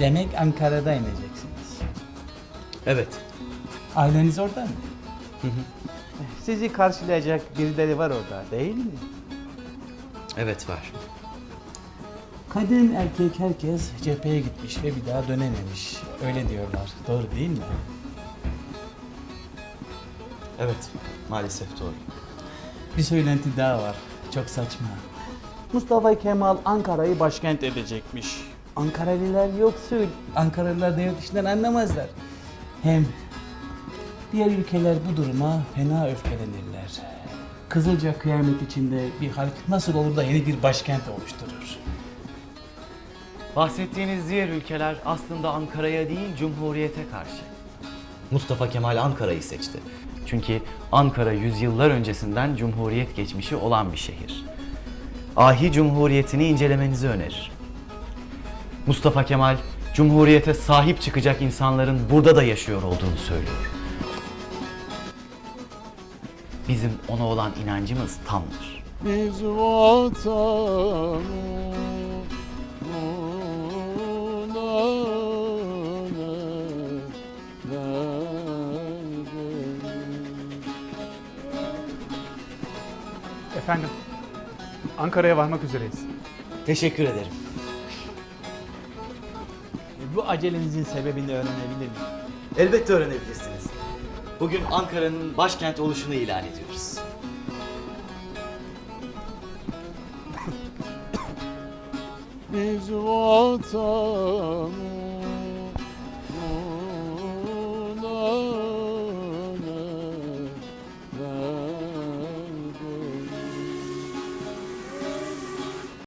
Demek Ankara'da ineceksiniz. Evet. Aileniz orada mı? Sizi karşılayacak birileri var orada değil mi? Evet var. Kadın erkek herkes cepheye gitmiş ve bir daha dönememiş. Öyle diyorlar. Doğru değil mi? Evet. Maalesef doğru. Bir söylenti daha var. Çok saçma. Mustafa Kemal Ankara'yı başkent edecekmiş. Ankaraliler yoksul. Ankaralılar devlet işinden anlamazlar. Hem diğer ülkeler bu duruma fena öfkelenirler. Kızılca kıyamet içinde bir halk nasıl olur da yeni bir başkent oluşturur? Bahsettiğiniz diğer ülkeler aslında Ankara'ya değil Cumhuriyete karşı. Mustafa Kemal Ankara'yı seçti. Çünkü Ankara yüzyıllar öncesinden Cumhuriyet geçmişi olan bir şehir. Ahi Cumhuriyeti'ni incelemenizi öneririm. Mustafa Kemal, Cumhuriyete sahip çıkacak insanların burada da yaşıyor olduğunu söylüyor. Bizim ona olan inancımız tamdır. Biz Efendim, Ankara'ya varmak üzereyiz. Teşekkür ederim. Bu acelenizin sebebini öğrenebilir miyim? Elbette öğrenebilirsiniz. Bugün Ankara'nın başkent oluşunu ilan ediyoruz. Biz vatanı